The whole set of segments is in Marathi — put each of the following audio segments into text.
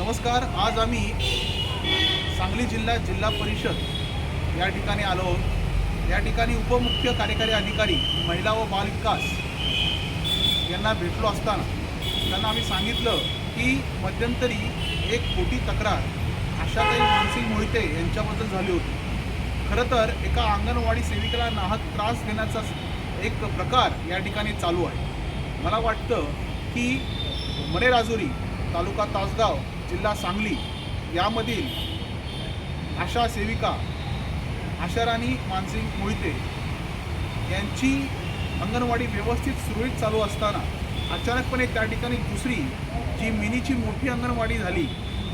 नमस्कार आज आम्ही सांगली जिल्हा जिल्हा परिषद या ठिकाणी आलो आहोत. या ठिकाणी उपमुख्य कार्यकारी अधिकारी महिला व बालविकास यांना भेटलो असताना त्यांना आम्ही सांगितलं की मध्यंतरी एक खोटी तक्रार आशाताई मानसिंग मोहिते यांच्याबद्दल झाली होती. खरं तर एका अंगणवाडी सेविकेला नाहक त्रास देण्याचा एक प्रकार या ठिकाणी चालू आहे. मला वाटतं की मरे राजुरी तालुका तासगाव जिल्हा सांगली यामधील आशा सेविका आशाराणी मानसिंग मोहिते यांची अंगणवाडी व्यवस्थित सुरळीत चालू असताना अचानकपणे त्या ठिकाणी दुसरी जी मिनीची मोठी अंगणवाडी झाली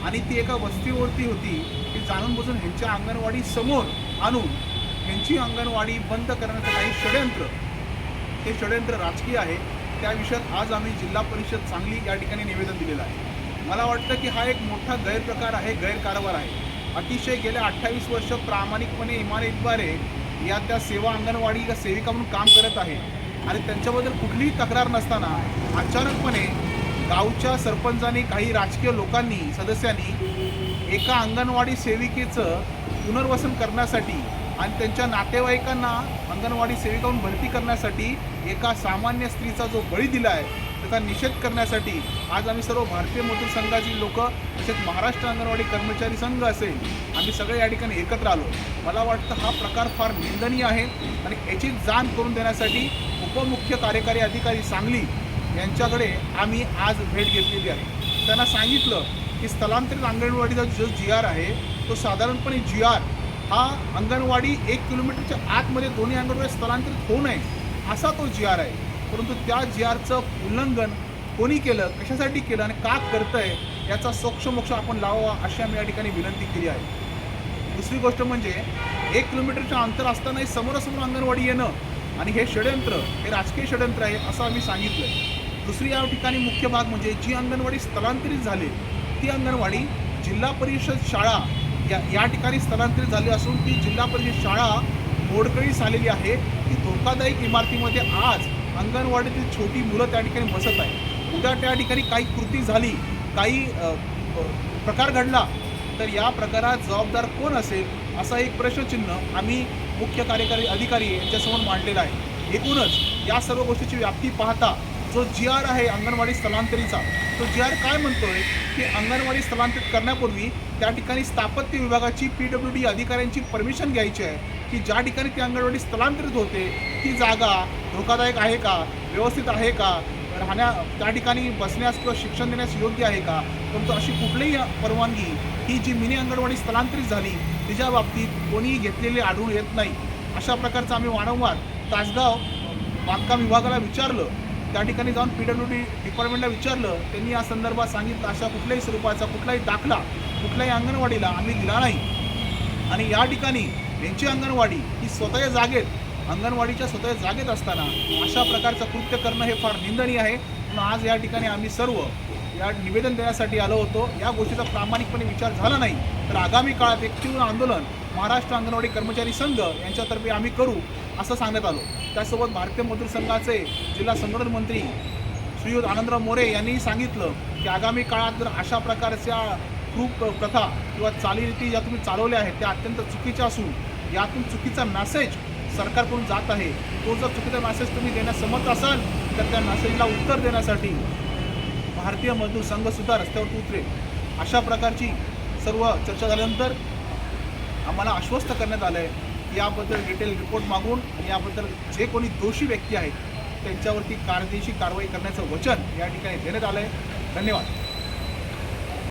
आणि ती एका वस्तीवरती होती ती जाणून बुजून ह्यांच्या अंगणवाडी समोर आणून ह्यांची अंगणवाडी बंद करण्याचं काही षडयंत्र हे षडयंत्र राजकीय आहे. त्या विषयात आज आम्ही जिल्हा परिषद सांगली या ठिकाणी निवेदन दिलेलं आहे. मला वाटतं की हा एक मोठा गैरप्रकार आहे गैरकारभार आहे. अतिशय गेल्या अठ्ठावीस वर्ष प्रामाणिकपणे इमारतीद्वारे या त्या सेवा अंगणवाडी या सेविका म्हणून काम करत आहे. आणि त्यांच्याबद्दल कुठलीही तक्रार नसताना अचानकपणे गावच्या सरपंचांनी काही राजकीय लोकांनी सदस्यांनी एका अंगणवाडी सेविकेचं पुनर्वसन करण्यासाठी आणि त्यांच्या नातेवाईकांना अंगणवाडी सेविकाहून भरती करण्यासाठी एका सामान्य स्त्रीचा जो बळी दिला आहे त्याचा निषेध करण्यासाठी आज आम्ही सर्व भारतीय मजूर संघाची लोक तसेच महाराष्ट्र अंगणवाडी कर्मचारी संघ असेल आम्ही सगळे या ठिकाणी एकत्र आलो. मला वाटतं हा प्रकार फार निंदनीय आहे आणि याची जाण करून देण्यासाठी उपमुख्य कार्यकारी अधिकारी सांगली यांच्याकडे आम्ही आज भेट घेतलेली आहे. त्यांना सांगितलं की स्थलांतरित अंगणवाडीचा जो जी आर आहे तो साधारणपणे जी आर हा अंगणवाडी एक किलोमीटरच्या आतमध्ये दोन्ही अंगणवाडी स्थलांतरित होऊ नये असा तो जी आर आहे. परंतु त्या जी आरचं उल्लंघन कोणी केलं कशासाठी केलं आणि का करतंय याचा सोक्षमोक्ष आपण लावावा अशी आम्ही या ठिकाणी विनंती केली आहे. दुसरी गोष्ट म्हणजे एक किलोमीटरच्या अंतर असतानाही समोरासमोर अंगणवाडी येणं आणि हे षडयंत्र हे राजकीय षडयंत्र आहे असं आम्ही सांगितलं दुसरी या ठिकाणी मुख्य भाग म्हणजे जी अंगणवाडी स्थलांतरित झाली ती अंगणवाडी जिल्हा परिषद शाळा या या ठिकाणी स्थलांतरित झाली असून ती जिल्हा परिषद शाळा मोडकळीस आलेली आहे. ती धोकादायक इमारतीमध्ये आज अंगणवाडीतील छोटी मुलं त्या ठिकाणी बसत आहे उद्या त्या ठिकाणी काही कृती झाली काही प्रकार घडला तर या प्रकारात जबाबदार कोण असेल? असा एक प्रश्नचिन्ह आम्ही मुख्य कार्यकारी अधिकारी यांच्यासमोर मांडलेला आहे. एकूणच या सर्व गोष्टीची व्याप्ती पाहता जो जी आर आहे अंगणवाडी स्थलांतरीचा तो जी आर काय म्हणतोय? की अंगणवाडी स्थलांतरित करण्यापूर्वी त्या ठिकाणी स्थापत्य विभागाची पी डब्ल्यू डी अधिकाऱ्यांची परमिशन घ्यायची आहे. की ज्या ठिकाणी ती अंगणवाडी स्थलांतरित होते ती जागा धोकादायक आहे का? व्यवस्थित आहे का? राहण्या त्या ठिकाणी बसण्यास किंवा शिक्षण देण्यास योग्य आहे का? परंतु अशी कुठलीही परवानगी ही जी मिनी अंगणवाडी स्थलांतरित झाली तिच्या बाबतीत कोणीही घेतलेली आढळून येत नाही. अशा प्रकारचं आम्ही वारंवार तासगाव बांधकाम विभागाला विचारलं त्या ठिकाणी जाऊन पी डब्ल्यू डी डिपार्टमेंटला विचारलं त्यांनी या संदर्भात सांगितलं अशा कुठल्याही स्वरूपाचा कुठलाही दाखला कुठल्याही अंगणवाडीला आम्ही दिला नाही. आणि या ठिकाणी यांची अंगणवाडी ही स्वतःच्या जागेत अंगणवाडीच्या स्वतःच्या जागेत असताना अशा प्रकारचं कृत्य करणं हे फार निंदनीय आहे. म्हणून आज या ठिकाणी आम्ही सर्व या निवेदन देण्यासाठी आलो होतो. या गोष्टीचा प्रामाणिकपणे विचार झाला नाही तर आगामी काळात एक तीव्र आंदोलन महाराष्ट्र अंगणवाडी कर्मचारी संघ यांच्यातर्फे आम्ही करू असं सांगण्यात आलो. त्यासोबत भारतीय मजूर संघाचे जिल्हा संघटन मंत्री श्रीयुत आनंदराव मोरे यांनी सांगितलं की आगामी काळात जर अशा प्रकारच्या खूप प्रथा किंवा चालीरीती ज्या तुम्ही चालवल्या आहेत त्या अत्यंत चुकीच्या असून यातून चुकीचा मॅसेज सरकारकडून जात आहे. तो जर चुकीचा मॅसेज तुम्ही देण्यास समर्थ असाल तर त्या मॅसेजला उत्तर देण्यासाठी भारतीय मजदूर संघसुद्धा रस्त्यावर उतरेल. अशा प्रकारची सर्व चर्चा झाल्यानंतर आम्हाला आश्वस्त करण्यात आलं आहे याबद्दल डिटेल रिपोर्ट मागून आणि याबद्दल जे कोणी दोषी व्यक्ती आहेत त्यांच्यावरती कायदेशीर कारवाई करण्याचं वचन या ठिकाणी देण्यात आलं आहे धन्यवाद.